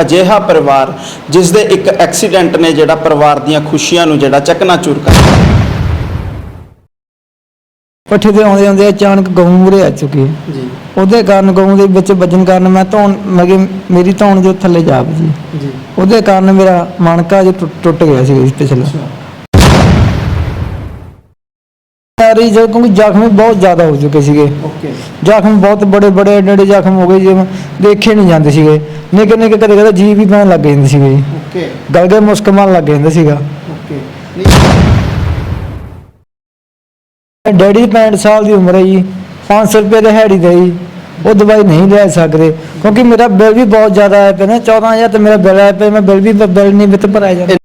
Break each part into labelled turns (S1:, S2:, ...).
S1: ਅਜਿਹਾ ਪਰਿਵਾਰ ਜਿਸ ਦੇ ਇੱਕ ਐਕਸੀਡੈਂਟ ਨੇ ਜਿਹੜਾ ਪਰਿਵਾਰ ਦੀਆਂ ਖੁਸ਼ੀਆਂ ਨੂੰ ਜਿਹੜਾ ਚਕਨਾਚੂਰ ਕਰ ਦਿੱਤਾ।
S2: ਪੱਠੇ ਤੇ ਆਉਂਦੇ ਆਉਂਦੇ ਅਚਾਨਕ ਗਊ ਮੂਰੇ ਆ ਚੁੱਕੀ
S1: ਜੀ।
S2: ਉਹਦੇ ਕਾਰਨ ਗਊ ਦੇ ਵਿੱਚ ਵੱਜਣ ਕਾਰਨ ਮੈਂ ਧੌਣ ਮਗੇ ਮੇਰੀ ਧੌਣ ਜੋ ਥੱਲੇ ਜਾ। ਵੱਜੀ
S1: ਜੀ।
S2: ਉਹਦੇ ਕਾਰਨ ਮੇਰਾ ਮਣਕਾ ਜੋ ਟੁੱਟ ਗਿਆ ਸੀ ਪਿਛਲਾ। ਸਾਰੀ ਜੋ ਕਿਉਂਕਿ ਜ਼ਖਮ ਬਹੁਤ ਜ਼ਿਆਦਾ ਹੋ ਚੁੱਕੇ ਸੀਗੇ।
S1: ਓਕੇ
S2: ਜ਼ਖਮ ਬਹੁਤ ਬੜੇ ਬੜੇ ਏਡੇ ਏਡੇ ਜ਼ਖਮ ਹੋ ਗਏ ਜਿਵੇਂ ਦੇਖੇ ਨਹੀਂ ਜਾਂਦੇ ਸੀਗੇ। ਨਿੱਕੇ ਨਿੱਕੇ ਕਦੇ ਕਦੇ ਜੀ ਵੀ ਪੈਣ ਲੱਗ ਜਾਂਦੇ ਸੀਗੇ ਜੀ।
S1: ਓਕੇ
S2: ਗਲਗੇ ਮੁਸਕ ਮਾਰਨ ਲੱਗ ਜਾਂਦਾ ਸੀਗਾ।
S1: ਓਕੇ
S2: ਡੈਡੀ ਦੀ 65 ਸਾਲ ਦੀ ਉਮਰ ਹੈ ਜੀ। 500 ਰੁਪਏ ਦੇ ਹੈੜੀ ਦੇ ਜੀ। ਉਹ ਦਵਾਈ ਨਹੀਂ ਲੈ ਸਕਦੇ। ਕਿਉਂਕਿ ਮੇਰਾ ਬਿੱਲ ਵੀ ਬਹੁਤ ਜ਼ਿਆਦਾ ਆਇਆ ਪਿਆ ਨਾ। 14000 ਤੇ ਮੇਰਾ ਬਿੱਲ ਆਇਆ ਪਿਆ। ਮੈਂ ਬਿੱਲ ਵੀ ਬਿੱਲ ਨਹੀਂ ਵਿੱਚ ਭਰਾਇਆ ਜਾਂਦਾ।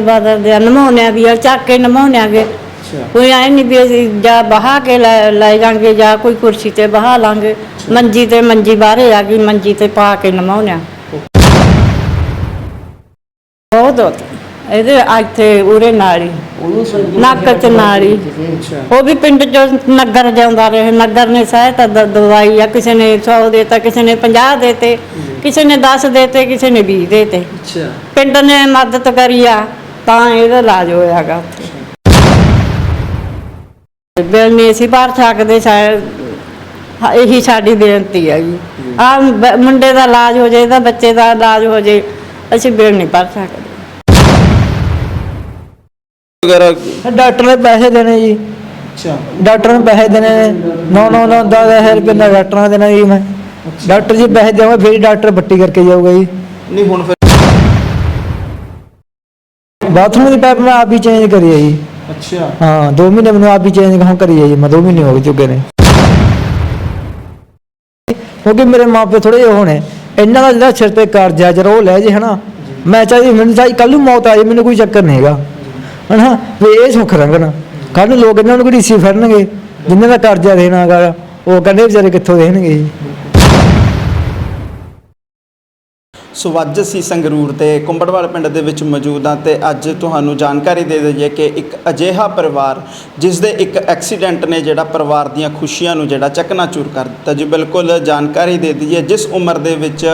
S3: ਬਦਲ ਦੇ ਨਮਾਉਣਿਆ ਵੀ ਆ ਚੱਕ ਕੇ ਨਮਾਉਣਿਆ ਗੇ
S1: ਅੱਛਾ।
S3: ਕੋਈ ਐ ਨਹੀਂ ਵੀ ਅਸੀਂ ਜਾਂ ਬਹਾ ਕੇ ਲੈ ਲੈ ਜਾਾਂਗੇ ਜਾਂ ਕੋਈ ਕੁਰਸੀ ਤੇ ਬਹਾ ਲਾਂਗੇ। ਮੰਜੀ ਤੇ ਮੰਜੀ ਬਾਹਰੇ ਆ ਗਈ ਮੰਜੀ ਤੇ ਪਾ ਕੇ ਨਮਾਉਣਿਆ ਬਹੁਤ ਬਹੁਤ ਇਹਦੇ ਇੱਥੇ ਉਰੇ ਨਾਲੀ ਨੱਕ ਚ ਨਾਲੀ।
S1: ਅੱਛਾ।
S3: ਉਹ ਵੀ ਪਿੰਡ ਚ ਨਗਰ ਜਾਂਦਾ ਰਹੇ ਨਗਰ ਨੇ ਸਹਾਇਤਾ ਦ- ਦਵਾਈ ਆ ਕਿਸੇ ਨੇ 100 ਦੇਤਾ ਕਿਸੇ ਨੇ 50 ਦੇਤੇ ਕਿਸੇ ਨੇ 10 ਦੇਤੇ ਕਿਸੇ ਨੇ 20 ਦੇਤੇ।
S1: ਅੱਛਾ।
S3: ਪਿੰਡ ਨੇ ਮਦਦ ਕਰੀ ਆ। ਤਾਂ ਇਹਦਾ ਇਲਾਜ ਹੋਇਆਗਾ ਉੱਥੇ। ਬਿਲ ਨਹੀਂ ਅਸੀਂ ਭਰ ਸਕਦੇ ਸ਼ਾਇਦ। ਹਾਂ, ਇਹੀ ਸਾਡੀ ਬੇਨਤੀ ਹੈ ਜੀ। ਆ ਮੁੰਡੇ ਦਾ ਇਲਾਜ ਹੋ ਜਾਏ ਤਾਂ ਬੱਚੇ ਦਾ ਇਲਾਜ ਹੋ ਜਾਏ ਅਸੀਂ ਬਿਲ ਨਹੀਂ ਭਰ ਸਕਦੇ।
S1: ਵਗੈਰਾ
S2: ਡਾਕਟਰ ਨੇ ਪੈਸੇ ਦੇਣੇ ਜੀ।
S1: ਅੱਛਾ।
S2: ਡਾਕਟਰ ਨੇ ਪੈਸੇ ਦੇਣੇ 9 9 9 10000 ਰੁਪਏ ਨਾਲ ਡਾਕਟਰਾਂ ਨੇ ਦੇਣਾ ਜੀ ਮੈਂ। ਡਾਕਟਰ ਜੀ ਪੈਸੇ ਦੇਵਾਂ ਫਿਰ ਹੀ ਡਾਕਟਰ ਬੱਟੀ ਕਰਕੇ ਜਾਊਗਾ ਜੀ।
S1: ਨਹੀਂ ਹੁਣ ਫਿਰ
S2: ਬਾਥਰੂਮ ਦੀ ਪਾਈਪ ਮੈਂ ਆਪ ਹੀ ਚੇਂਜ ਕਰੀ ਹੈ ਜੀ।
S1: ਅੱਛਾ।
S2: ਹਾਂ 2 ਮਹੀਨੇ ਮੈਨੂੰ ਆਪ ਹੀ ਚੇਂਜ ਹੁਣ ਕਰੀ ਹੈ ਜੀ ਮੈਂ 2 ਮਹੀਨੇ ਹੋ ਗਏ ਚੁੱਕੇ ਨੇ। ਕਿਉਂਕਿ ਮੇਰੇ ਮਾਪੇ ਥੋੜੇ ਜਿਹੇ ਹੋਣੇ ਇਹਨਾਂ ਦਾ ਜਿਹੜਾ ਸਿਰ ਤੇ ਕਰਜ਼ਾ ਜਰਾ ਉਹ ਲੈ ਜੇ ਹਨਾ। ਮੈਂ ਚਾਹੀ ਮੈਨੂੰ ਚਾਹੀ ਕੱਲ ਨੂੰ ਮੌਤ ਆ ਜਾਏ ਮੈਨੂੰ ਕੋਈ ਚੱਕਰ ਨਹੀਂ ਹੈਗਾ। ਹਨਾ ਵੀ ਇਹ ਸੁੱਖ ਰੰਗਣ। ਕੱਲ ਨੂੰ ਲੋਕ ਇਹਨਾਂ ਨੂੰ ਘੜੀਸੀ ਫਿਰਨਗੇ ਜਿਨ੍ਹਾਂ ਦਾ ਕਰਜ਼ਾ ਦੇਣਾ ਹੈਗਾ ਉਹ ਕਹਿੰਦੇ ਵਿਚਾਰੇ ਕਿੱਥੋਂ ਦੇਣਗੇ ਜੀ।
S1: ਸੋ ਅੱਜ ਅਸੀਂ ਸੰਗਰੂਰ ਤੇ, ਕੁੰਬੜਵਾਲ ਪਿੰਡ ਦੇ ਵਿੱਚ ਮੌਜੂਦ ਹਾਂ ਤੇ ਅੱਜ ਤੁਹਾਨੂੰ ਜਾਣਕਾਰੀ ਦੇ ਦਈਏ ਕਿ ਇੱਕ ਅਜਿਹਾ ਪਰਿਵਾਰ ਜਿਸ ਦੇ ਇੱਕ ਐਕਸੀਡੈਂਟ ਨੇ ਜਿਹੜਾ ਪਰਿਵਾਰ ਦੀਆਂ ਖੁਸ਼ੀਆਂ ਨੂੰ ਜਿਹੜਾ ਚਕਨਾਚੂਰ ਕਰ ਦਿੱਤਾ। ਜੀ ਬਿਲਕੁਲ ਜਾਣਕਾਰੀ ਦੇ ਦਈਏ, ਜਿਸ ਉਮਰ ਦੇ ਵਿੱਚ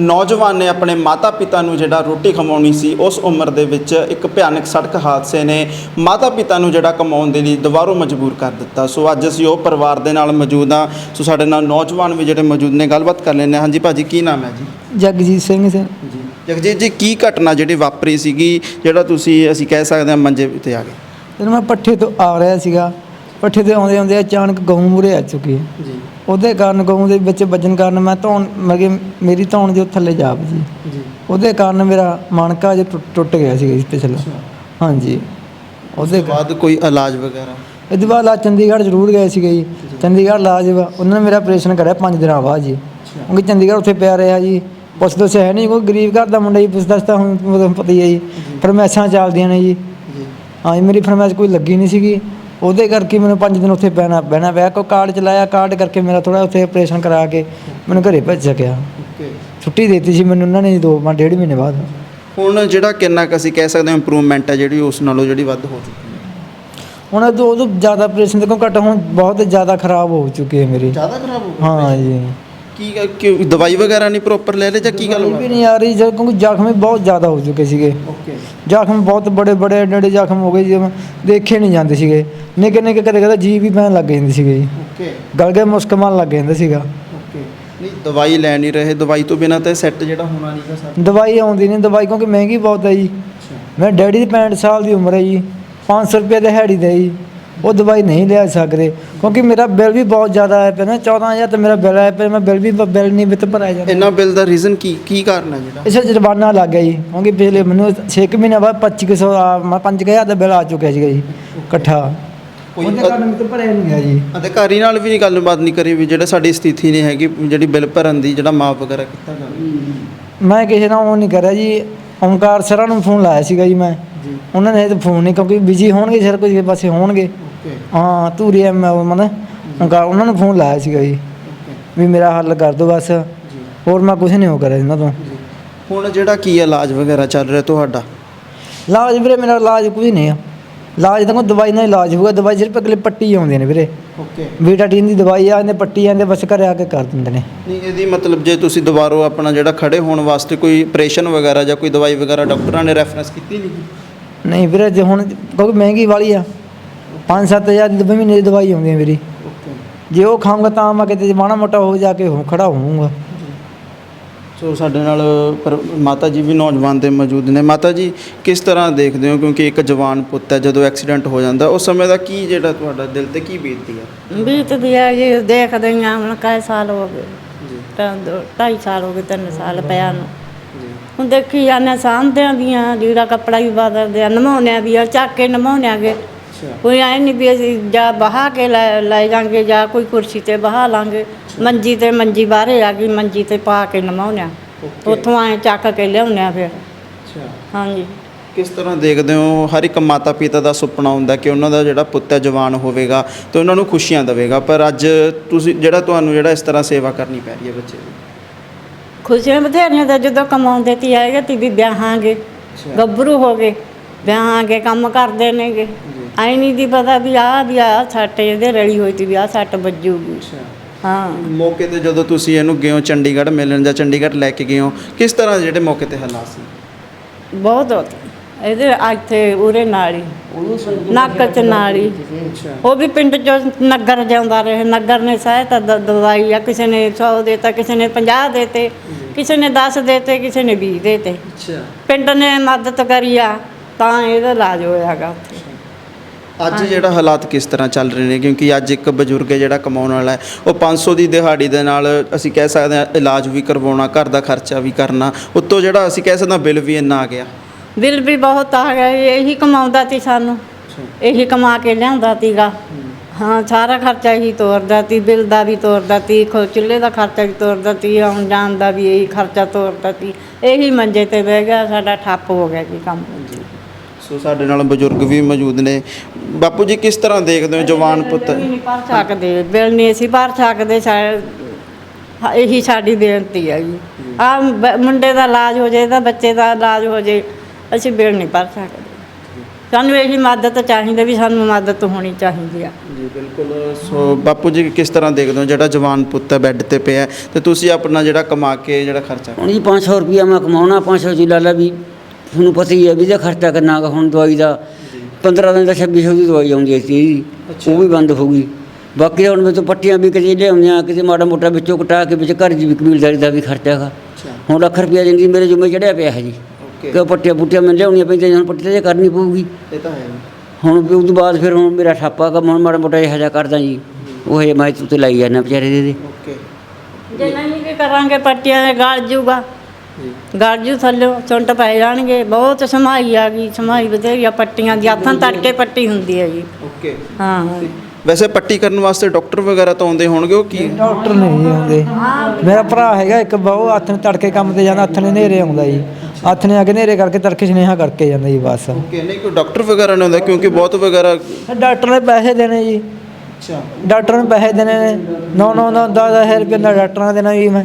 S1: ਨੌਜਵਾਨ ਨੇ ਆਪਣੇ ਮਾਤਾ-ਪਿਤਾ ਨੂੰ ਜਿਹੜਾ ਰੋਟੀ ਖਵਾਉਣੀ ਸੀ, ਉਸ ਉਮਰ ਦੇ ਵਿੱਚ ਇੱਕ ਭਿਆਨਕ ਸੜਕ ਹਾਦਸੇ ਨੇ ਮਾਤਾ-ਪਿਤਾ ਨੂੰ ਜਿਹੜਾ ਕਮਾਉਣ ਦੇ ਲਈ ਦੁਬਾਰਾ ਮਜਬੂਰ ਕਰ ਦਿੱਤਾ। ਸੋ ਅੱਜ ਅਸੀਂ ਉਹ ਪਰਿਵਾਰ ਦੇ ਨਾਲ ਮੌਜੂਦ ਹਾਂ। ਸੋ ਸਾਡੇ ਨਾਲ ਨੌਜਵਾਨ ਵੀ ਜਿਹੜੇ ਮੌਜੂਦ ਨੇ, ਗੱਲਬਾਤ ਕਰ ਲੈਂਦੇ ਹਾਂ। ਹਾਂਜੀ ਭਾਜੀ, ਕੀ ਨਾਮ ਹੈ ਜੀ?
S2: ਜਗਜੀਤ ਸਿੰਘ ਸਰ।
S1: ਜੀ। ਜਗਜੀਤ ਜੀ ਕੀ ਘਟਨਾ ਜਿਹੜੀ ਵਾਪਰੀ ਸੀਗੀ ਜਿਹੜਾ ਤੁਸੀਂ ਅਸੀਂ ਕਹਿ ਸਕਦੇ ਹਾਂ ਮੰਜੇ ਤੇ ਆ ਗਏ?
S2: ਜਦੋਂ ਮੈਂ ਪੱਠੇ ਤੋਂ ਆ ਰਿਹਾ ਸੀਗਾ। ਪੱਠੇ ਤੇ ਆਉਂਦੇ ਆਉਂਦੇ ਅਚਾਨਕ ਗਊ ਮੂਰੇ ਆ ਚੁੱਕੀ ਹੈ।
S1: ਜੀ।
S2: ਉਹਦੇ ਕਾਰਨ ਗਊ ਦੇ ਵਿੱਚ ਵੱਜਣ ਕਾਰਨ ਮੈਂ ਧੌਣ ਮਗੇ ਮੇਰੀ ਧੌਣ ਜੋ ਥੱਲੇ ਜਾ ਵੱਜੀ
S1: ਜੀ।
S2: ਉਹਦੇ ਕਾਰਨ ਮੇਰਾ ਮਣਕਾ ਜੋ ਟੁੱਟ- ਟੁੱਟ ਗਿਆ ਜੀ ਪਿਛਲਾ। ਹਾਂਜੀ। ਉਹਦੇ
S1: ਬਾਅਦ ਕੋਈ ਇਲਾਜ ਵਗੈਰਾ?
S2: ਇਹਦੇ ਬਾਅਦ ਆ ਚੰਡੀਗੜ੍ਹ ਜ਼ਰੂਰ ਗਏ ਸੀਗੇ ਜੀ। ਚੰਡੀਗੜ੍ਹ ਇਲਾਜ ਉਹਨਾਂ ਨੇ ਮੇਰਾ ਆਪਰੇਸ਼ਨ ਕਰਿਆ 5 ਦਿਨਾਂ ਬਾਅਦ ਜੀ। ਕਿਉਂਕਿ ਚੰਡੀਗੜ੍ਹ ਉੱਥੇ ਪਿਆ ਰਿਹਾ ਜੀ। ਪੁੱਛ ਦੱਸਿਆ ਹੈ ਨਹੀਂ ਕੋਈ ਗਰੀਬ ਘਰ ਦਾ ਮੁੰਡਾ ਜੀ ਪੁੱਛ ਦੱਸਦਾ ਹੁਣ ਤੁਹਾਨੂੰ ਪਤਾ ਹੀ ਹੈ ਜੀ। ਫਰਮੈਸ਼ਾਂ ਚੱਲਦੀਆਂ ਨੇ ਜੀ। ਹਾਂ ਜੀ ਮੇਰੀ ਫਰਮਾਇਸ਼ ਕੋਈ ਲੱਗੀ ਨਹੀਂ ਸੀਗੀ। ਉਹਦੇ ਕਰਕੇ ਮੈਨੂੰ 5 ਦਿਨ ਉੱਥੇ ਬਹਿਣਾ ਬਹਿਣਾ ਪਿਆ। ਕੋਈ ਕਾਰਡ ਚਲਾਇਆ ਕਾਰਡ ਕਰਕੇ ਮੇਰਾ ਥੋੜਾ ਉੱਥੇ ਆਪਰੇਸ਼ਨ ਕਰਾ ਕੇ ਮੈਨੂੰ ਘਰੇ ਭੇਜ ਸਕਿਆ। ਛੁੱਟੀ ਦਿੱਤੀ ਸੀ ਮੈਨੂੰ ਉਹਨਾਂ ਨੇ ਦੋ ਮਾ ਡੇਢ ਮਹੀਨੇ ਬਾਅਦ।
S1: ਹੁਣ ਜਿਹੜਾ ਕਿੰਨਾ ਕੁ ਅਸੀਂ ਕਹਿ ਸਕਦੇ ਹਾਂ ਇੰਪਰੂਵਮੈਂਟ ਹੈ ਜਿਹੜੀ ਉਸ ਨਾਲੋਂ ਜਿਹੜੀ ਵੱਧ ਹੋ ਚੁੱਕੀ ਹੈ?
S2: ਹੁਣ ਉਦੋਂ ਉਦੋਂ ਜ਼ਿਆਦਾ ਆਪਰੇਸ਼ਨ ਦੇ ਕੋ ਘੱਟ ਹੁਣ ਬਹੁਤ ਜ਼ਿਆਦਾ ਖਰਾਬ ਹੋ ਚੁੱਕੀ ਹੈ ਮੇਰੀ।
S1: ਜ਼ਿਆਦਾ ਖਰਾਬ ਹੋ
S2: ਹਾਂ ਜੀ।
S1: ਕੀ ਕਿ ਦਵਾਈ ਵਗੈਰਾ ਨਹੀਂ ਪ੍ਰੋਪਰ ਲੈ ਰਹੇ ਜਾਂ ਕੀ ਗੱਲ ਹੋ
S2: ਵੀ ਨਹੀਂ ਆ ਰਹੀ ਜਦ ਕਿਉਂਕਿ ਜ਼ਖਮ ਬਹੁਤ ਜ਼ਿਆਦਾ ਹੋ ਚੁੱਕੇ ਸੀਗੇ।
S1: ਓਕੇ
S2: ਜ਼ਖਮ ਬਹੁਤ ਬੜੇ ਬੜੇ ਏਡੇ ਜ਼ਖਮ ਹੋ ਗਏ ਜਿਵੇਂ ਦੇਖੇ ਨਹੀਂ ਜਾਂਦੇ ਸੀਗੇ। ਨਿੱਕੇ ਨਿੱਕੇ ਕਦੇ ਕਦੇ ਜੀ ਵੀ ਪੈਣ ਲੱਗ ਜਾਂਦੇ ਸੀਗੇ ਜੀ।
S1: ਓਕੇ
S2: ਗਲਗੇ ਮੁਸਕ ਮਾਰਨ ਲੱਗ ਜਾਂਦਾ ਸੀਗਾ।
S1: ਓਕੇ ਨਹੀਂ ਦਵਾਈ ਲੈ ਨਹੀਂ ਰਹੇ ਦਵਾਈ ਤੋਂ ਬਿਨਾਂ ਤਾਂ ਸੈੱਟ ਜਿਹੜਾ ਹੋਣਾ ਨਹੀਂਗਾ ਸਰ।
S2: ਦਵਾਈ ਆਉਂਦੀ ਨਹੀਂ ਦਵਾਈ ਕਿਉਂਕਿ ਮਹਿੰਗੀ ਬਹੁਤ ਹੈ ਜੀ। ਮੈਂ ਡੈਡੀ ਦੀ 65 ਸਾਲ ਦੀ ਉਮਰ ਹੈ ਜੀ 500 ਰੁਪਏ ਦੇ ਹੈੜੀ ਦੇ ਜੀ। ਉਹ ਦਵਾਈ ਨਹੀਂ ਲਿਆ ਸਕਦੇ। ਕਿਉਂਕਿ ਮੇਰਾ ਬਿੱਲ ਵੀ ਬਹੁਤ ਜ਼ਿਆਦਾ ਆਇਆ ਪਿਆ ਨਾ 14000 ਤੇ ਮੇਰਾ ਬਿੱਲ ਆਇਆ ਪਿਆ ਮੈਂ ਬਿੱਲ ਵੀ ਬਿੱਲ ਨਹੀਂ ਵਿੱਚ ਭਰਾਇਆ ਜਾਂਦਾ।
S1: ਇੰਨਾ ਬਿੱਲ ਦਾ ਰੀਜ਼ਨ ਕੀ ਕੀ ਕਾਰਨ ਹੈ ਜਿਹੜਾ?
S2: ਇਸੇ ਜੁਰਮਾਨਾ ਲੱਗ ਗਿਆ ਜੀ ਕਿਉਂਕਿ ਪਿਛਲੇ ਮੈਨੂੰ 6 ਮਹੀਨੇ ਬਾਅਦ 2500 ਆ ਮੈਂ 5000 ਦਾ ਬਿੱਲ ਆ ਚੁੱਕਿਆ ਸੀਗਾ ਜੀ ਇਕੱਠਾ।
S1: ਕੋਈ
S2: ਉਹਦੇ ਕਾਰਨ ਮੇਰੇ ਤੋਂ ਭਰਿਆ ਨਹੀਂ ਗਿਆ ਜੀ।
S1: ਅਧਿਕਾਰੀ ਨਾਲ ਵੀ ਨਹੀਂ ਗੱਲਬਾਤ ਨਹੀਂ ਕਰੀ ਵੀ ਜਿਹੜਾ ਸਾਡੀ ਸਥਿਤੀ ਨਹੀਂ ਹੈਗੀ ਜਿਹੜੀ ਬਿੱਲ ਭਰਨ ਦੀ ਜਿਹੜਾ ਮਾਫ ਵਗੈਰਾ ਕੀਤਾ ਜਾਵੇ
S2: ਮੈਂ ਕਿਸੇ ਨਾਲ ਉਹ ਨਹੀਂ ਕਰਿਆ ਜੀ ਓਮਕਾਰ ਸਰਾਂ ਨੂੰ ਫੋਨ ਲਾਇਆ ਸੀਗਾ ਜੀ ਮੈਂ। ਉਹਨਾਂ ਨੇ ਤਾਂ ਫੋਨ ਨਹੀਂ ਕਿਉਂਕਿ ਬਿਜ਼ੀ ਹੋਣਗੇ ਸਰ ਕੋਈ ਪਾਸੇ ਹੋਣਗੇ। ਹਾਂ ਧੂਰੀ ਐਮ ਮਤਲਬ ਓਮਕਾਰ ਉਹਨਾਂ ਨੂੰ ਫੋਨ ਲਾਇਆ ਸੀਗਾ ਜੀ। ਵੀ ਮੇਰਾ ਹੱਲ ਕਰ ਦਿਓ ਬਸ। ਹੋਰ ਮੈਂ ਕੁਝ ਨਹੀਂ ਹੋ ਕਰਿਆ ਇਹਨਾਂ ਤੋਂ।
S1: ਹੁਣ ਜਿਹੜਾ ਕੀ ਇਲਾਜ ਵਗੈਰਾ ਚੱਲ ਰਿਹਾ ਤੁਹਾਡਾ?
S2: ਇਲਾਜ ਵੀਰੇ ਮੇਰਾ ਇਲਾਜ ਕੁਝ ਨਹੀਂ ਆ। ਇਲਾਜ ਤਾਂ ਕੋਈ ਦਵਾਈ ਨਾਲ ਇਲਾਜ ਹੋਊਗਾ। ਦਵਾਈ ਸਿਰਫ ਅਗਲੇ ਪੱਟੀ ਆਉਂਦੇ ਨੇ ਵੀਰੇ।
S1: ਓਕੇ।
S2: ਬੀਟਾਡੀਨ ਦੀ ਦਵਾਈ ਆ ਇਹਨੇ ਪੱਟੀ ਆਂਦੇ ਬਸ ਘਰੇ ਆ ਕੇ ਕਰ ਦਿੰਦੇ ਨੇ।
S1: ਨਹੀਂ ਇਹਦੀ ਮਤਲਬ ਜੇ ਤੁਸੀਂ ਦੁਬਾਰਾ ਆਪਣਾ ਜਿਹੜਾ ਖੜੇ ਹੋਣ ਵਾਸਤੇ ਕੋਈ ਆਪਰੇਸ਼ਨ ਵਗੈਰਾ ਜਾਂ ਕੋਈ ਦਵਾਈ ਵਗੈਰਾ ਡਾਕਟਰਾਂ ਨੇ ਰੈਫਰੈਂਸ ਕੀਤੀ ਨਹੀਂ?
S2: ਨਹੀਂ ਵੀਰੇ ਜੇ ਹੁਣ ਕਿਉਂਕਿ ਮਹਿੰਗੀ ਵਾਲੀ ਆ। 5-7000 ਦੀ ਦਵਾਈ ਮਹੀਨੇ ਦੀ ਦਵਾਈ ਆਉਂਦੀ ਹੈ ਮੇਰੀ। ਜੇ ਉਹ ਖਾਊਂਗਾ ਤਾਂ ਮੈਂ ਕਿਤੇ ਮਾੜਾ ਮੋਟਾ ਹੋ ਜਾ ਕੇ ਹੋ ਖੜਾ ਹੋਊਂਗਾ।
S1: ਸੋ ਸਾਡੇ ਨਾਲ ਪਰ ਮਾਤਾ ਜੀ ਵੀ ਨੌਜਵਾਨ ਦੇ ਮੌਜੂਦ ਨੇ। ਮਾਤਾ ਜੀ ਕਿਸ ਤਰ੍ਹਾਂ ਦੇਖਦੇ ਹੋ? ਕਿਉਂਕਿ ਇੱਕ ਜਵਾਨ ਪੁੱਤ ਹੈ ਜਦੋਂ ਐਕਸੀਡੈਂਟ ਹੋ ਜਾਂਦਾ ਉਸ ਸਮੇਂ ਦਾ ਕੀ ਜਿਹੜਾ ਤੁਹਾਡਾ ਦਿਲ ਤੇ ਕੀ ਬੀਤਦੀ ਹੈ
S3: ਬੀਤਦੀ ਆ ਜੀ ਦੇਖਦੇ ਹਾਂ ਹੁਣ ਕਾਏ ਸਾਲ ਹੋ ਗਏ।
S1: ਜੀ।
S3: ਤਾਂ ਦੋ ਢਾਈ ਸਾਲ ਹੋ ਗਏ ਤਿੰਨ ਸਾਲ ਪਿਆ ਨੂੰ। ਹੁਣ ਦੇਖੀ ਜਾਂਦੇ ਸਾਂਭਦਿਆਂ ਦੀਆਂ ਲੀੜਾ ਕੱਪੜਾ ਵੀ ਬਦਲਦੇ ਆ ਨਮਾਉਣਿਆਂ ਵੀ ਆ ਚੱਕ ਕੇ ਨਮਾਉਣਿਆਂਗੇ
S1: ਅੱਛਾ
S3: ਕੋਈ ਐ ਨਹੀਂ ਵੀ ਅਸੀਂ ਜਾਂ ਬਹਾ ਕੇ ਲੈ ਲੈ ਜਾਾਂਗੇ ਜਾਂ ਕੋਈ ਕੁਰਸੀ ਤੇ ਬਹਾ ਲਾਂਗੇ। ਮੰਜੀ ਤੇ ਮੰਜੀ ਬਾਹਰੇ ਆ ਗਈ ਮੰਜੀ ਤੇ ਪਾ ਕੇ ਨਮਾਉਣਿਆ ਉੱਥੋਂ ਐ ਚੱਕ ਕੇ ਲਿਆਉਂਦੇ ਆ ਫਿਰ।
S1: ਅੱਛਾ।
S3: ਹਾਂਜੀ।
S1: ਕਿਸ ਤਰ੍ਹਾਂ ਦੇਖਦੇ ਹੋ ਹਰ ਇੱਕ ਮਾਤਾ ਪਿਤਾ ਦਾ ਸੁਪਨਾ ਹੁੰਦਾ ਕਿ ਉਹਨਾਂ ਦਾ ਜਿਹੜਾ ਪੁੱਤ ਹੈ ਜਵਾਨ ਹੋਵੇਗਾ ਤੇ ਉਹਨਾਂ ਨੂੰ ਖੁਸ਼ੀਆਂ ਦੇਵੇਗਾ ਪਰ ਅੱਜ ਤੁਸੀਂ ਜਿਹੜਾ ਤੁਹਾਨੂੰ ਜਿਹੜਾ ਇਸ ਤਰ੍ਹਾਂ ਸੇਵਾ ਕਰਨੀ ਪੈ ਰਹੀ ਹੈ ਬੱਚੇ ਦੀ?
S3: ਖੁਸ਼ੀਆਂ ਬਥੇਰੀਆਂ ਤਾਂ ਜਦੋਂ ਕਮਾਉਂਦੇ ਤੀ ਆਏਗਾ ਤੀ ਵੀ ਵਿਆਹਾਂਗੇ। ਗੱਭਰੂ ਹੋ ਗਏ ਵਿਆਹਾਂਗੇ ਕੰਮ ਕਰਦੇ ਨੇਗੇ। ਐ ਨਹੀਂ ਦੀ ਪਤਾ ਵੀ ਆਹ ਵੀ ਆਹ ਸੱਟ ਇਹਦੇ ਰਲੀ ਹੋਈ ਤੀ ਵੀ ਸੱਟ ਵੱਜੂਗੀ। ਹਾਂ।
S1: ਮੌਕੇ ਤੇ ਜਦੋਂ ਤੁਸੀਂ ਇਹਨੂੰ ਗਏ ਹੋ ਚੰਡੀਗੜ੍ਹ ਮਿਲਣ ਜਾਂ ਚੰਡੀਗੜ੍ਹ ਲੈ ਕੇ ਗਏ ਹੋ ਕਿਸ ਤਰ੍ਹਾਂ ਜਿਹੜੇ ਮੌਕੇ ਤੇ ਹਾਲਾਤ ਸੀ?
S3: ਬਹੁਤ ਹੋਤ ਇਹਦੇ ਇੱਥੇ ਉਰੇ ਨਾਲੀ ਨੱਕ ਚ ਨਾਲੀ।
S1: ਅੱਛਾ।
S3: ਉਹ ਵੀ ਪਿੰਡ ਚੋਂ ਨਗਰ ਜਾਂਦਾ ਰਹੇ ਨਗਰ ਨੇ ਸਹਾਇਤਾ ਦ- ਦਵਾਈ ਆ ਕਿਸੇ ਨੇ 100 ਦੇਤਾ ਕਿਸੇ ਨੇ 50 ਦੇਤੇ ਕਿਸੇ ਨੇ 10 ਦੇਤੇ ਕਿਸੇ ਨੇ 20 ਦੇਤੇ।
S1: ਅੱਛਾ।
S3: ਪਿੰਡ ਨੇ ਮਦਦ ਕਰੀ ਆ। ਤਾਂ ਇਹਦਾ ਇਲਾਜ ਹੋਇਆਗਾ ਉੱਥੇ।
S1: ਅੱਜ ਜਿਹੜਾ ਹਾਲਾਤ ਕਿਸ ਤਰ੍ਹਾਂ ਚੱਲ ਰਹੇ ਨੇ? ਕਿਉਂਕਿ ਅੱਜ ਇੱਕ ਬਜ਼ੁਰਗ ਹੈ ਜਿਹੜਾ ਕਮਾਉਣ ਵਾਲਾ ਹੈ। ਉਹ 500 ਦੀ ਦਿਹਾੜੀ ਦੇ ਨਾਲ ਅਸੀਂ ਕਹਿ ਸਕਦੇ ਹਾਂ ਇਲਾਜ ਵੀ ਕਰਵਾਉਣਾ ਘਰ ਦਾ ਖਰਚਾ ਵੀ ਕਰਨਾ ਉੱਤੋਂ ਜਿਹੜਾ ਅਸੀਂ ਕਹਿ ਸਕਦੇ ਹਾਂ ਬਿੱਲ ਵੀ ਇੰਨਾ ਆ ਗਿਆ।
S3: ਬਿੱਲ ਵੀ ਬਹੁਤ ਆ ਗਿਆ ਇਹੀ ਕਮਾਉਂਦਾ ਤੀ ਸਾਨੂੰ। ਇਹੀ ਕਮਾ ਕੇ ਲਿਆਉਂਦਾ ਤੀਗਾ ਹਾਂ। ਸਾਰਾ ਖਰਚਾ ਇਹੀ ਤੋਰਦਾ ਤੀ ਬਿੱਲ ਦਾ ਵੀ ਤੋਰਦਾ ਤੀ ਖੋ ਚੁੱਲ੍ਹੇ ਦਾ ਖਰਚਾ ਵੀ ਤੋਰਦਾ ਤੀ ਆਉਣ ਜਾਣ ਦਾ ਵੀ ਇਹੀ ਖਰਚਾ ਤੋਰਦਾ ਤੀ ਇਹੀ ਮੰਜੇ ਤੇ ਬਹਿ ਗਿਆ ਸਾਡਾ ਠੱਪ ਹੋ ਗਿਆ ਜੀ ਕੰਮ।
S1: ਸੋ ਸਾਡੇ ਨਾਲ ਬਜ਼ੁਰਗ ਵੀ ਮੌਜੂਦ ਨੇ। ਬਾਪੂ ਜੀ ਕਿਸ ਤਰ੍ਹਾਂ ਦੇਖਦੇ ਹੋ ਜਵਾਨ ਪੁੱਤ?
S3: ਬਿੱਲ ਨਹੀਂ ਭਰ ਸਕਦੇ ਬਿੱਲ ਨਹੀਂ ਅਸੀਂ ਭਰ ਸਕਦੇ ਸ਼ਾਇਦ ਹਾਂ, ਇਹੀ ਸਾਡੀ ਬੇਨਤੀ ਹੈ ਜੀ। ਆ ਮੁੰਡੇ ਦਾ ਇਲਾਜ ਹੋ ਜਾਏ ਤਾਂ ਬੱਚੇ ਦਾ ਇਲਾਜ ਹੋ ਜਾਏ ਅਸੀਂ ਬਿੱਲ ਨਹੀਂ ਭਰ ਸਕਦੇ। ਸਾਨੂੰ ਇਹੀ ਮਦਦ ਚਾਹੀਦੀ ਵੀ ਸਾਨੂੰ ਮਦਦ ਹੋਣੀ ਚਾਹੀਦੀ ਆ।
S1: ਜੀ ਬਿਲਕੁਲ। ਸੋ ਬਾਪੂ ਜੀ ਕਿਸ ਤਰ੍ਹਾਂ ਦੇਖਦੇ ਹੋ ਜਿਹੜਾ ਜਵਾਨ ਪੁੱਤ ਹੈ ਬੈੱਡ ਤੇ ਪਿਆ ਹੈ? ਤੇ ਤੁਸੀਂ ਆਪਣਾ ਜਿਹੜਾ ਕਮਾ ਕੇ ਜਿਹੜਾ ਖਰਚਾ
S4: ਹੁਣ ਜੀ 500 ਰੁਪਇਆ ਮੈਂ ਕਮਾਉਣਾ 500 ਜੀ ਲਾ ਲਾ ਵੀ। ਤੁਹਾਨੂੰ ਪਤਾ ਹੀ ਹੈ ਵੀ ਇਹਦਾ ਖਰਚਾ ਕਿੰਨਾ ਗਾ ਹੁਣ ਦਵਾਈ ਦਾ 15 ਦਿਨ ਦਾ 2600 ਦੀ ਦਵਾਈ ਆਉਂਦੀ ਸੀ। ਜੀ ਉਹ ਵੀ ਬੰਦ ਹੋ ਗਈ। ਬਾਕੀ ਹੁਣ ਮੇਰੇ ਤੋਂ ਪੱਟੀਆਂ ਵੀ ਕਿਤੇ ਲਿਆਉਂਦੇ ਆ ਕਿਤੇ ਮਾੜਾ ਮੋਟਾ ਵਿੱਚੋਂ ਕਟਾ ਕੇ ਵਿੱਚ ਘਰ ਦੀ ਵੀ ਕਬੀਲਦਾਰੀ ਦਾ ਵੀ ਖਰਚਾ ਹੈਗਾ। ਹੁਣ ਲੱਖ ਰੁਪਇਆ ਜਿੰਦੀ ਮੇਰੇ ਜੁਮੇ ਚੜਿਆ ਪਿਆ ਹੈ ਜੀ। ਕਿ ਪੱਟੀਆਂ ਪੁੱਟੀਆਂ ਮੈਨੂੰ ਲਿਆਉਣੀਆਂ ਪੈਂਦੀਆਂ ਹੁਣ ਪੱਟੀ ਤਾਂ ਕਰਨੀ ਪਊਗੀ।
S1: ਇਹ ਤਾਂ ਹੈ।
S4: ਹੁਣ ਵੀ ਉਸ ਤੋਂ ਬਾਅਦ ਫਿਰ ਹੁਣ ਮੇਰਾ ਠਾਪਾ ਕੰਮ ਹੁਣ ਮਾੜਾ ਮੋਟਾ ਜਿਹਾ ਜਿਹਾ ਕਰਦਾ ਜੀ। ਉਹ ਹਜੇ ਮੈਂ ਉੱਤੇ ਲਾਈ ਜਾਂਦਾ ਵਿਚਾਰੇ ਦੇ ਦੇ।
S1: ਓਕੇ।
S3: ਜੇ ਨਹੀਂ ਵੀ ਕਰਾਂਗੇ ਪੱਟੀਆਂ ਦੇ ਗਲ ਜੂਗਾ। ਗਲ ਜੂ ਥੱਲੇ ਚੁੰਟ ਪੈ ਜਾਣਗੇ ਬਹੁਤ ਸਮਾਈ ਆ ਗਈ ਸਮਾਈ ਬਥੇਰੀ ਆ ਪੱਟੀਆਂ ਦੀ ਹੱਥਾਂ ਤੜਕੇ ਪੱਟੀ ਹੁੰਦੀ ਹੈ ਜੀ।
S1: ਓਕੇ।
S3: ਹਾਂ।
S1: ਵੈਸੇ ਪੱਟੀ ਕਰਨ ਵਾਸਤੇ ਡਾਕਟਰ ਵਗੈਰਾ ਤਾਂ ਆਉਂਦੇ ਹੋਣਗੇ ਉਹ ਕੀ?
S2: ਡਾਕਟਰ ਨਹੀਂ ਆਉਂਦੇ। ਮੇਰਾ ਭਰਾ ਹੈਗਾ ਇੱਕ ਬਹੁ ਹੱਥ ਨੇ ਤੜਕੇ ਕੰਮ ਤੇ ਜਾਂਦਾ ਹੱਥ ਨੇ ਹਨੇਰੇ ਆਉਂਦਾ ਜੀ। ਹੱਥ ਨੇ ਕੇ ਹਨੇਰੇ ਕਰਕੇ ਤੜਕੇ ਸੁਨੇਹਾ ਕਰਕੇ ਜਾਂਦਾ ਜੀ ਬਸ।
S1: ਓਕੇ ਨਹੀਂ ਕੋਈ ਡਾਕਟਰ ਵਗੈਰਾ ਨਹੀਂ ਆਉਂਦਾ ਕਿਉਂਕਿ ਬਹੁਤ ਵਗੈਰਾ
S2: ਡਾਕਟਰ ਨੇ ਪੈਸੇ ਦੇਣੇ ਜੀ।
S1: ਅੱਛਾ।
S2: ਡਾਕਟਰ ਨੇ ਪੈਸੇ ਦੇਣੇ ਨੇ। 9 9 9 10 ਹਜ਼ਾਰ ਰੁਪਏ ਦਾ ਡਾਕਟਰਾਂ ਦੇਣਾ ਜੀ ਮੈਂ।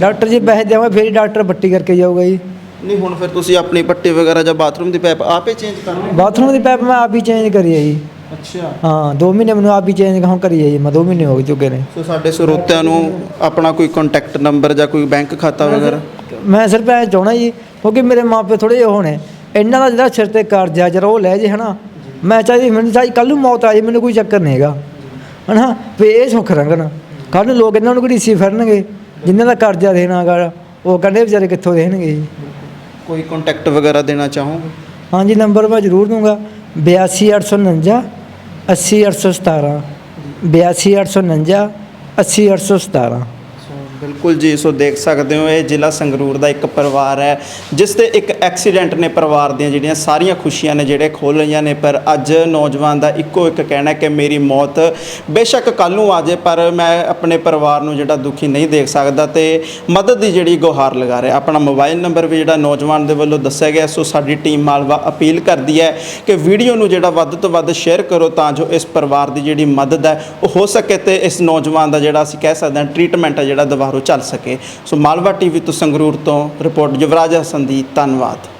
S2: ਡਾਕਟਰ ਜੀ ਪੈਸੇ ਦੇਵਾਂਗੇ ਫਿਰ ਹੀ ਡਾਕਟਰ ਬੱਟੀ ਕਰਕੇ ਜਾਊਗਾ ਜੀ।
S1: ਨਹੀਂ ਹੁਣ ਫਿਰ ਤੁਸੀਂ ਆਪਣੀ ਪੱਟੀ ਵਗੈਰਾ ਜਾਂ ਬਾਥਰੂਮ ਦੀ ਪਾਈਪ ਆਪੇ ਚੇਂਜ ਕਰਨੀ
S2: ਬਾਥਰੂਮ ਦੀ ਪੈਪ ਮੈਂ ਆਪ ਹੀ ਚੇਂਜ ਕਰੀ ਹੈ ਜੀ।
S1: ਅੱਛਾ।
S2: ਹਾਂ 2 ਮਹੀਨੇ ਮੈਨੂੰ ਆਪ ਹੀ ਚੇਂਜ ਹੁਣ ਕਰੀ ਹੈ ਜੀ ਮੈਂ 2 ਮਹੀਨੇ ਹੋ ਚੁੱਕੇ ਨੇ।
S1: ਸੋ ਸਾਡੇ ਸਰੋਤਿਆਂ ਨੂੰ ਆਪਣਾ ਕੋਈ ਕੰਟੈਕਟ ਨੰਬਰ ਜਾਂ ਕੋਈ ਬੈਂਕ ਖਾਤਾ ਵਗੈਰਾ?
S2: ਮੈਂ ਸਿਰਫ ਐ ਚਾਹਣਾ ਜੀ ਕਿਉਂਕਿ ਮੇਰੇ ਮਾਪੇ ਥੋੜੇ ਜਿਹੇ ਹੋਣੇ ਇਹਨਾਂ ਦਾ ਜਿਹੜਾ ਸਿਰ ਤੇ ਕਰਜ਼ਾ ਜਰਾ ਉਹ ਲੈ ਜੇ ਹਨਾ। ਮੈਂ ਚਾਹੀ ਮੈਨੂੰ ਚਾਹੀ ਕੱਲ ਨੂੰ ਮੌਤ ਆ ਜੇ ਮੈਨੂੰ ਕੋਈ ਚੱਕਰ ਨਹੀਂ ਹੈਗਾ। ਹਨਾ ਵੀ ਇਹ ਸੁੱਖ ਰੰਗਣ। ਕੱਲ ਨੂੰ ਲੋਕ ਇਹਨਾਂ ਨੂੰ ਘੜੀਸੀ ਫਿਰਨਗੇ ਜਿਨ੍ਹਾਂ ਦਾ ਕਰਜ਼ਾ ਦੇਣਾਗਾ ਉਹ ਕਹਿੰਦੇ ਵਿਚਾਰੇ ਕਿੱਥੋਂ ਦੇਣਗੇ ਜੀ?
S1: ਕੋਈ ਕੰਟੈਕਟ ਵਗੈਰਾ ਦੇਣਾ ਚਾਹੋਗੇ?
S2: ਹਾਂਜੀ ਨੰਬਰ ਮੈਂ ਜ਼ਰੂਰ ਦੂੰਗਾ 82849 80817 82849 80817
S1: ਬਿਲਕੁਲ ਜੀ, ਸੋ ਦੇਖ ਸਕਦੇ ਹੋ, ਇਹ ਜ਼ਿਲ੍ਹਾ ਸੰਗਰੂਰ ਦਾ ਇੱਕ ਪਰਿਵਾਰ ਹੈ, ਜਿਸ ਤੇ ਇੱਕ ਐਕਸੀਡੈਂਟ ਨੇ ਪਰਿਵਾਰ ਦੀਆਂ ਜਿਹੜੀਆਂ ਸਾਰੀਆਂ ਖੁਸ਼ੀਆਂ ਨੇ ਜਿਹੜੇ ਖੋਲ ਲਈਆਂ ਨੇ, ਪਰ ਅੱਜ ਨੌਜਵਾਨ ਦਾ ਇੱਕੋ ਇੱਕ ਕਹਿਣਾ ਕਿ ਮੇਰੀ ਮੌਤ, ਬੇਸ਼ੱਕ ਕੱਲ ਨੂੰ ਆ ਜਾਏ, ਪਰ ਮੈਂ ਆਪਣੇ ਪਰਿਵਾਰ ਨੂੰ ਜਿਹੜਾ ਦੁਖੀ ਨਹੀਂ ਦੇਖ ਸਕਦਾ ਤੇ ਮਦਦ ਦੀ ਜਿਹੜੀ ਗੁਹਾਰ ਲਗਾ ਰਿਹਾ। ਆਪਣਾ ਮੋਬਾਈਲ ਨੰਬਰ ਵੀ ਜਿਹੜਾ ਨੌਜਵਾਨ ਦੇ ਵੱਲੋਂ ਦੱਸਿਆ ਗਿਆ, ਸੋ ਸਾਡੀ ਟੀਮ ਮਾਲਵਾ ਅਪੀਲ ਕਰਦੀ ਹੈ ਕਿ ਵੀਡੀਓ ਨੂੰ ਜਿਹੜਾ ਵੱਧ ਤੋਂ ਵੱਧ ਸ਼ੇਅਰ ਕਰੋ, ਤਾਂ ਜੋ ਇਸ ਪਰਿਵਾਰ ਦੀ ਜਿਹੜੀ ਮਦਦ ਹੈ, ਉਹ ਹੋ ਸਕੇ ਤੇ ਇਸ ਨੌਜਵਾਨ ਦਾ ਜਿਹੜਾ ਅਸੀਂ ਕਹਿ ਸਕਦੇ ਹਾਂ ਟ੍ਰੀਟਮੈਂਟ ਹੈ ਜਿਹੜਾ ਦੁਬਾਰਾ ਚੱਲ ਸਕੇ। ਸੋ ਮਾਲਵਾ ਟੀਵੀ ਤੋਂ ਸੰਗਰੂਰ ਤੋਂ ਰਿਪੋਰਟ ਯੁਵਰਾਜ ਹਸਨ ਦੀ ਧੰਨਵਾਦ।